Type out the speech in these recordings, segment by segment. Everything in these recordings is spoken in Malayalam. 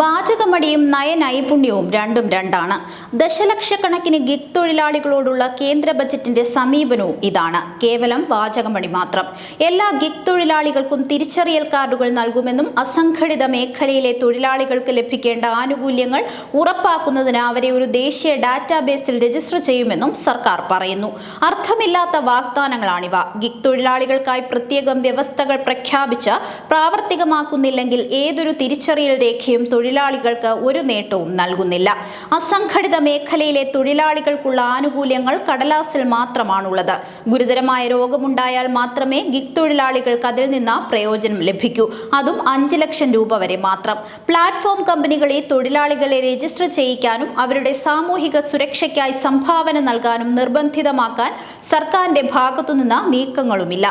വാചകമടിയും നയനൈപുണ്യവും രണ്ടും രണ്ടാണ്. ദശലക്ഷക്കണക്കിന് ഗിഗ് തൊഴിലാളികളോടുള്ള കേന്ദ്ര ബജറ്റിന്റെ സമീപനവും ഇതാണ്. കേവലം വാചകമടി മാത്രം. എല്ലാ ഗിഗ് തൊഴിലാളികൾക്കും തിരിച്ചറിയൽ കാർഡുകൾ നൽകുമെന്നും അസംഘടിത മേഖലയിലെ തൊഴിലാളികൾക്ക് ലഭിക്കേണ്ട ആനുകൂല്യങ്ങൾ ഉറപ്പാക്കുന്നതിന് അവരെ ഒരു ദേശീയ ഡാറ്റാബേസിൽ രജിസ്റ്റർ ചെയ്യുമെന്നും സർക്കാർ പറയുന്നു. അർത്ഥമില്ലാത്ത വാഗ്ദാനങ്ങളാണിവ. ഗിഗ് തൊഴിലാളികൾക്കായി പ്രത്യേകം വ്യവസ്ഥകൾ പ്രഖ്യാപിച്ച് പ്രാവർത്തികമാക്കുന്നില്ലെങ്കിൽ ഏതൊരു തിരിച്ചറിയൽ രേഖയും തൊഴിലാളികൾക്ക് ഒരു നേട്ടവും നൽകുന്നില്ല. അസംഘടിത മേഖലയിലെ തൊഴിലാളികൾക്കുള്ള ആനുകൂല്യങ്ങൾ കടലാസിൽ മാത്രമാണുള്ളത്. ഗുരുതരമായ രോഗമുണ്ടായാൽ മാത്രമേ ഗിഗ് തൊഴിലാളികൾക്ക് അതിൽ നിന്ന് പ്രയോജനം ലഭിക്കൂ. അതും അഞ്ച് ലക്ഷം രൂപ വരെ മാത്രം. പ്ലാറ്റ്ഫോം കമ്പനികളെ തൊഴിലാളികളെ രജിസ്റ്റർ ചെയ്യിക്കാനും അവരുടെ സാമൂഹിക സുരക്ഷയ്ക്കായി സംഭാവന നൽകാനും നിർബന്ധിതമാക്കാൻ സർക്കാരിന്റെ ഭാഗത്തുനിന്ന് നീക്കങ്ങളുമില്ല.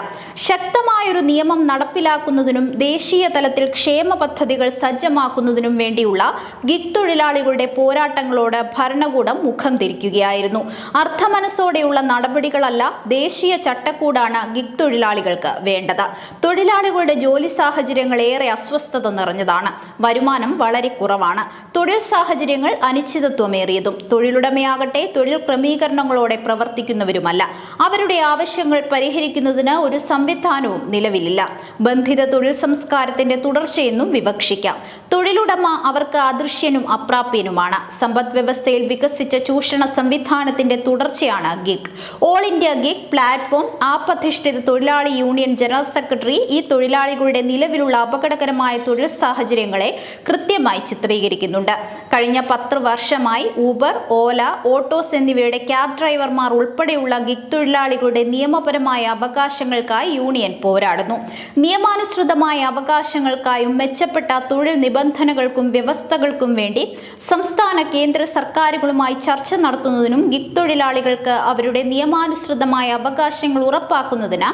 ശക്തമായൊരു നിയമം നടപ്പിലാക്കുന്നതിനും ദേശീയ തലത്തിൽ ക്ഷേമ പദ്ധതികൾ സജ്ജമാക്കുന്നതിനും വേണ്ടിയുള്ള ഗിഗ് തൊഴിലാളികളുടെ പോരാട്ടങ്ങളോട് ഭരണകൂടം മുഖം തിരിക്കുകയായിരുന്നു. അർത്ഥമനസ്സോടെയുള്ള നടപടികളല്ല ദേശീയ ചട്ടക്കൂടാണ് ഗിഗ് തൊഴിലാളികൾക്ക് വേണ്ടത്. തൊഴിലാളികളുടെ ജോലി സാഹചര്യങ്ങൾ ഏറെ അസ്വസ്ഥത നിറഞ്ഞതാണ്. വരുമാനം വളരെ കുറവാണ്. തൊഴിൽ സാഹചര്യങ്ങൾ അനിശ്ചിതത്വമേറിയതും. തൊഴിലുടമയാകട്ടെ തൊഴിൽ ക്രമീകരണങ്ങളോടെ പ്രവർത്തിക്കുന്നവരുമല്ല. അവരുടെ ആവശ്യങ്ങൾ പരിഹരിക്കുന്നതിന് ഒരു സംവിധാനവും നിലവിലില്ല. ബന്ധിത തൊഴിൽ സംസ്കാരത്തിന്റെ തുടർച്ചയെന്നും വിവക്ഷിക്കാം. തൊഴിലുടമ അവർക്ക് അദൃശ്യനും അപ്രാപ്യനുമാണ്. സമ്പദ് വ്യവസ്ഥയിൽ വികസിച്ച ചൂഷണ സംവിധാനത്തിന്റെ തുടർച്ചയാണ് gig. All India gig platform app അധിഷ്ഠിത തൊഴിലാളി യൂണിയൻ ജനറൽ സെക്രട്ടറി ഈ തൊഴിലാളികളുടെ നിലവിലുള്ള അപകടകരമായ തൊഴിൽ സാഹചര്യങ്ങളെ കൃത്യമായി ചിത്രീകരിക്കുന്നുണ്ട്. കഴിഞ്ഞ പത്ത് വർഷമായി ഊബർ ഓല ഓട്ടോസ് എന്നിവയുടെ ക്യാബ് ഡ്രൈവർമാർ ഉൾപ്പെടെയുള്ള ഗിഗ് തൊഴിലാളികളുടെ നിയമപരമായ അവകാശങ്ങൾക്കായി യൂണിയൻ പോരാടുന്നു. നിയമാനുസൃതമായ അവകാശങ്ങൾക്കായും മെച്ചപ്പെട്ട തൊഴിൽ നിബന്ധനകൾക്കും വ്യവസ്ഥകൾക്കും വേണ്ടി സംസ്ഥാന കേന്ദ്ര സർക്കാരുകളുമായി ചർച്ച നടത്തുന്നതിനും ഗിഗ് തൊഴിലാളികൾക്ക് അവരുടെ നിയമാനുസൃതമായ അവകാശങ്ങൾ ഉറപ്പാക്കുന്നതിന്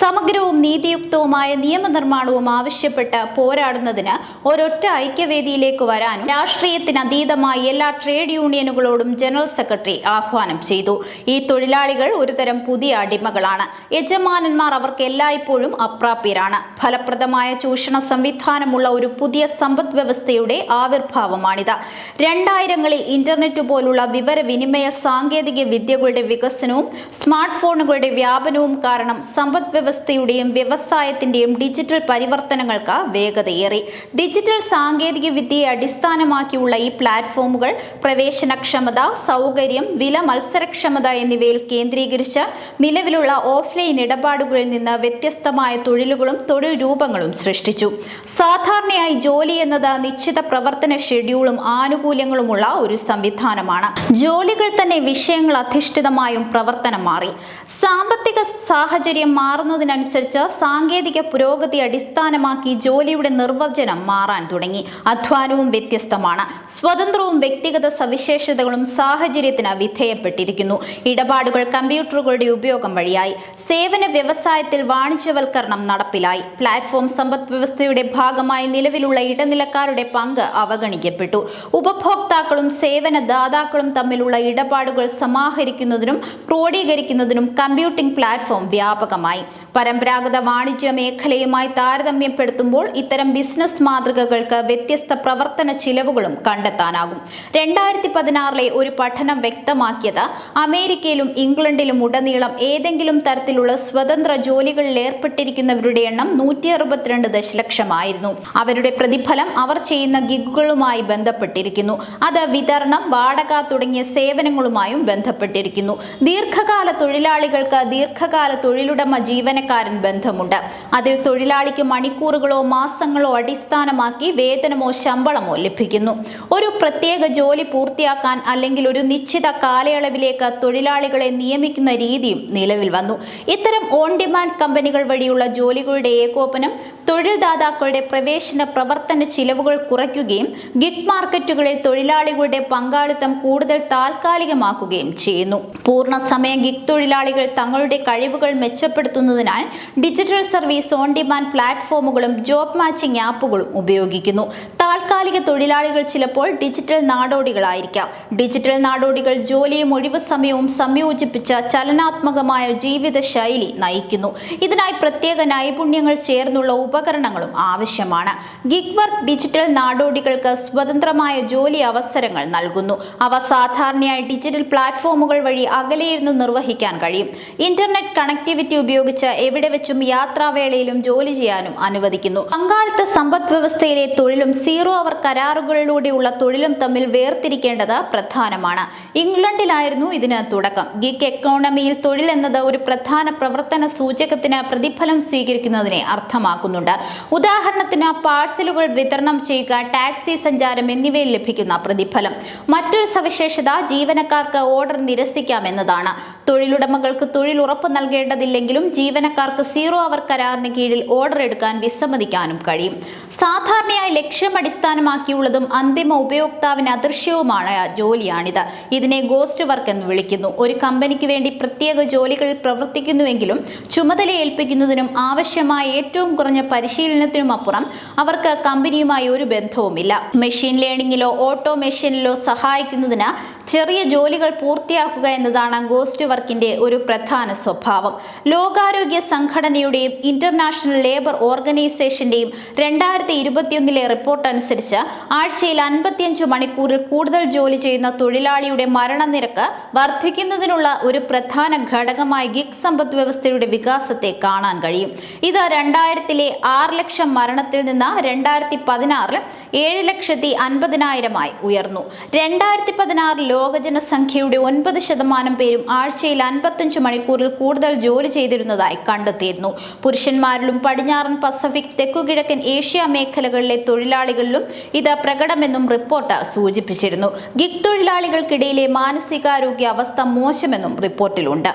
സമഗ്രവും നീതിയുക്തവുമായ നിയമനിർമ്മാണവും ആവശ്യപ്പെട്ട് പോരാടുന്നതിന് ഒരൊറ്റ ഐക്യവേദിയിലേക്ക് വരാനും രാഷ്ട്രീയത്തിന് അതീതമായി എല്ലാ ട്രേഡ് യൂണിയനുകളോടും ജനറൽ സെക്രട്ടറി ആഹ്വാനം ചെയ്തു. ഈ തൊഴിലാളികൾ ഒരുതരം പുതിയ അടിമകളാണ്. യജമാനന്മാർ അവർക്ക് എല്ലായ്പ്പോഴും അപ്രാപ്യരാണ്. ഫലപ്രദമായ ചൂഷണ സംവിധാനമുള്ള ഒരു പുതിയ സമ്പദ് വ്യവസ്ഥയുടെ ആവിർഭാവമാണിത്. രണ്ടായിരങ്ങളിൽ ഇന്റർനെറ്റ് പോലുള്ള വിവരവിനിമയ സാങ്കേതിക വിദ്യകളുടെ വികസനവും സ്മാർട്ട് ഫോണുകളുടെ വ്യാപനവും കാരണം സമ്പദ് വ്യവസ്ഥയുടെയും വ്യവസായത്തിന്റെയും ഡിജിറ്റൽ പരിവർത്തനങ്ങൾക്ക് വേഗതയേറി. ഡിജിറ്റൽ സാങ്കേതിക വിദ്യയെ അടിസ്ഥാനമാക്കിയുള്ള ഈ പ്ലാറ്റ്ഫോമുകൾ പ്രവേശനക്ഷമത സൗകര്യം വില മത്സരക്ഷമത എന്നിവയിൽ കേന്ദ്രീകരിച്ച് നിലവിലുള്ള ഓഫ്ലൈൻ ഇടപാടുകളിൽ നിന്ന് വ്യത്യസ്തമായ തൊഴിലുകളും തൊഴിൽ രൂപങ്ങളും സൃഷ്ടിച്ചു. സാധാരണയായി ജോലി എന്നത് നിശ്ചിത പ്രവർത്തന ഷെഡ്യൂളും ആനുകൂല്യങ്ങളുമുള്ള ഒരു സംവിധാനമാണ്. ജോലികൾ തന്നെ വിഷയങ്ങൾ അധിഷ്ഠിതമായും പ്രവർത്തനം മാറി. സാമ്പത്തിക സാഹചര്യം മാറുന്നതിനനുസരിച്ച് സാങ്കേതിക പുരോഗതി അടിസ്ഥാനമാക്കി ജോലിയുടെ നിർവചനം മാറാൻ തുടങ്ങി. അധ്വാനവും വ്യത്യസ്തമാണ്. സ്വതന്ത്രവും വ്യക്തിഗത സവിശേഷതകളും സാഹചര്യത്തിന് വിധേയപ്പെട്ടിരിക്കുന്നു. ഇടപാടുകൾ കമ്പ്യൂട്ടറുകളുടെ ഉപയോഗം വഴിയായി. സേവന വ്യവസായത്തിൽ വാണിജ്യവൽക്കരണം നടപ്പിലായി. പ്ലാറ്റ്ഫോം സമ്പദ് വ്യവസ്ഥയുടെ ഭാഗമായി നിലവിലുള്ള ഇടനിലക്കാരുടെ പങ്ക് അവഗണിക്കപ്പെട്ടു. ഉപഭോക്താക്കളും സേവന ദാതാക്കളും തമ്മിലുള്ള ഇടപാടുകൾ സമാഹരിക്കുന്നതിനും ക്രോഡീകരിക്കുന്നതിനും കമ്പ്യൂട്ടിംഗ് പ്ലാറ്റ്ഫോം വ്യാപകമായി. പരമ്പരാഗത വാണിജ്യ മേഖലയുമായി താരതമ്യപ്പെടുത്തുമ്പോൾ ഇത്തരം ബിസിനസ് മാതൃകകൾക്ക് വ്യത്യസ്ത പ്രവർത്തന ചിലവുകളും കണ്ടെത്താനാകും. രണ്ടായിരത്തി പതിനാറിലെ ഒരു പഠനം വ്യക്തമാക്കിയത് അമേരിക്കയിലും ഇംഗ്ലണ്ടിലും ഉടനീളം ഏതെങ്കിലും തരത്തിലുള്ള സ്വതന്ത്ര ജോലികളിൽ ഏർപ്പെട്ടിരിക്കുന്നവരുടെ എണ്ണം നൂറ്റി അറുപത്തിരണ്ട് ദശലക്ഷമായിരുന്നു. അവരുടെ പ്രതിഫലം അവർ ചെയ്യുന്ന ഗിഗുകളുമായി ബന്ധപ്പെട്ടിരിക്കുന്നു. അത് വിതരണം വാടക തുടങ്ങിയ സേവനങ്ങളുമായും ബന്ധപ്പെട്ടിരിക്കുന്നു. ദീർഘകാല തൊഴിലാളികൾക്ക് ദീർഘകാല തൊഴിലുടമ ജീവനക്കാരൻ ബന്ധമുണ്ട്. അതിൽ തൊഴിലാളിക്ക് മണിക്കൂറുകളോ മാസങ്ങളോ അടിസ്ഥാനമാക്കി വേതനമോ ശമ്പളമോ ലഭിക്കുന്നു. ഒരു പ്രത്യേക ജോലി പൂർത്തിയാക്കാൻ അല്ലെങ്കിൽ ഒരു നിശ്ചിത കാലയളവിലേക്ക് തൊഴിലാളികളെ നിയമിക്കുന്ന രീതിയും നിലവിൽ വന്നു. ഇത്തരം ഓൺ ഡിമാൻഡ് കമ്പനികൾ വഴിയുള്ള ജോലികളുടെ ഏകോപനം തൊഴിൽദാതാക്കളുടെ പ്രവേശന പ്രവർത്തന ചിലവുകൾ കുറയ്ക്കുകയും ഗിഗ് മാർക്കറ്റുകളിൽ തൊഴിലാളികളുടെ പങ്കാളിത്തം കൂടുതൽ താൽക്കാലികമാക്കുകയും ചെയ്യുന്നു. പൂർണസമയ ഗിഗ് തൊഴിലാളികൾ തങ്ങളുടെ കഴിവുകൾ മെച്ചപ്പെടുത്തുന്നതിനായി ഡിജിറ്റൽ സർവീസ് ഓൺ ഡിമാൻഡ് പ്ലാറ്റ്ഫോമുകളും ജോബ് മാച്ചിംഗ് ആപ്പുകളും ഉപയോഗിക്കുന്നു. താൽക്കാലിക തൊഴിലാളികൾ ചിലപ്പോൾ ഡിജിറ്റൽ നാടോടികളായിരിക്കാം. ഡിജിറ്റൽ നാടോടികൾ ജോലിയും ഒഴിവ് സമയവും സംയോജിപ്പിച്ച ചലനാത്മകമായ ജീവിത ശൈലി നയിക്കുന്നു. ഇതിനായി പ്രത്യേക നൈപുണ്യങ്ങൾ ചേർന്നുള്ള ഉപ ഉപകരണങ്ങളും ആവശ്യമാണ്. ഗിഗ് വർക്ക് ഡിജിറ്റൽ നാടോടികൾക്ക് സ്വതന്ത്രമായ ജോലി അവസരങ്ങൾ നൽകുന്നു. അവ സാധാരണയായി ഡിജിറ്റൽ പ്ലാറ്റ്ഫോമുകൾ വഴി അകലെയിരുന്ന് നിർവഹിക്കാൻ കഴിയും. ഇന്റർനെറ്റ് കണക്ടിവിറ്റി ഉപയോഗിച്ച് എവിടെ വെച്ചും യാത്രാവേളയിലും ജോലി ചെയ്യാനും അനുവദിക്കുന്നു. പങ്കാളിത്ത സമ്പദ് വ്യവസ്ഥയിലെ തൊഴിലും സീറോ അവർ കരാറുകളിലൂടെയുള്ള തൊഴിലും തമ്മിൽ വേർതിരിക്കേണ്ടത് പ്രധാനമാണ്. ഇംഗ്ലണ്ടിലായിരുന്നു ഇതിന് തുടക്കം. ഗിഗ് എക്കോണമിയിൽ തൊഴിൽ എന്നത് ഒരു പ്രധാന പ്രവർത്തന സൂചകത്തിന് പ്രതിഫലം സ്വീകരിക്കുന്നതിനെ അർത്ഥമാക്കുന്നുണ്ട്. ഉദാഹരണത്തിന് പാഴ്സലുകൾ വിതരണം ചെയ്യുക ടാക്സി സഞ്ചാരം എന്നിവയിൽ ലഭിക്കുന്ന പ്രതിഫലം. മറ്റൊരു സവിശേഷത ജീവനക്കാർക്ക് ഓർഡർ നിരസിക്കാം എന്നതാണ് തൊഴിലുടമകൾക്ക് തൊഴിൽ ഉറപ്പ് നൽകേണ്ടതില്ലെങ്കിലും ജീവനക്കാർക്ക് സീറോ അവർ കരാറിന് കീഴിൽ ഓർഡർ എടുക്കാൻ വിസമ്മതിക്കാനും കഴിയും. സാധാരണയായി ലക്ഷ്യം അടിസ്ഥാനമാക്കിയുള്ളതും അന്തിമ ഉപയോക്താവിന് അദൃശ്യവുമാണ് ജോലിയാണിത്. ഇതിനെ ഗോസ്റ്റ് വർക്ക് എന്ന് വിളിക്കുന്നു. ഒരു കമ്പനിക്ക് വേണ്ടി പ്രത്യേക ജോലികളിൽ പ്രവർത്തിക്കുന്നുവെങ്കിലും ചുമതല ഏൽപ്പിക്കുന്നതിനും ആവശ്യമായ ഏറ്റവും കുറഞ്ഞ പരിശീലനത്തിനുമപ്പുറം അവർക്ക് കമ്പനിയുമായി ഒരു ബന്ധവുമില്ല. മെഷീൻ ലേണിംഗിലോ ഓട്ടോമേഷനിലോ സഹായിക്കുന്നതിന് ചെറിയ ജോലികൾ പൂർത്തിയാക്കുക എന്നതാണ് ഗോസ്റ്റ് വർക്കിന്റെ ഒരു പ്രധാന സ്വഭാവം. ലോകാരോഗ്യ സംഘടനയുടെയും ഇന്റർനാഷണൽ ലേബർ ഓർഗനൈസേഷന്റെയും രണ്ടായിരത്തി ഇരുപത്തിയൊന്നിലെ റിപ്പോർട്ട് അനുസരിച്ച് ആഴ്ചയിൽ അൻപത്തിയഞ്ച് മണിക്കൂറിൽ കൂടുതൽ ജോലി ചെയ്യുന്ന തൊഴിലാളിയുടെ മരണനിരക്ക് വർദ്ധിക്കുന്നതിനുള്ള ഒരു പ്രധാന ഘടകമായി ഗിഗ് സമ്പദ് വ്യവസ്ഥയുടെ വികാസത്തെ കാണാൻ കഴിയും. ഇത് രണ്ടായിരത്തിലെ ആറ് ലക്ഷം മരണത്തിൽ നിന്ന് രണ്ടായിരത്തി പതിനാറിൽ ഏഴ് ലക്ഷത്തി അൻപതിനായിരമായി ഉയർന്നു. രണ്ടായിരത്തി പതിനാറ് ലോക ജനസംഖ്യയുടെ ഒൻപത് ശതമാനം പേരും ആഴ്ചയിൽ അൻപത്തഞ്ച് മണിക്കൂറിൽ കൂടുതൽ ജോലി ചെയ്തിരുന്നതായി കണ്ടെത്തിയിരുന്നു. പുരുഷന്മാരിലും പടിഞ്ഞാറൻ പസഫിക് തെക്കുകിഴക്കൻ ഏഷ്യ മേഖലകളിലെ തൊഴിലാളികളിലും ഇത് പ്രകടമെന്നും റിപ്പോർട്ട് സൂചിപ്പിച്ചിരുന്നു. ഗിഗ് തൊഴിലാളികൾക്കിടയിലെ മാനസികാരോഗ്യ അവസ്ഥ മോശമെന്നും റിപ്പോർട്ടിലുണ്ട്.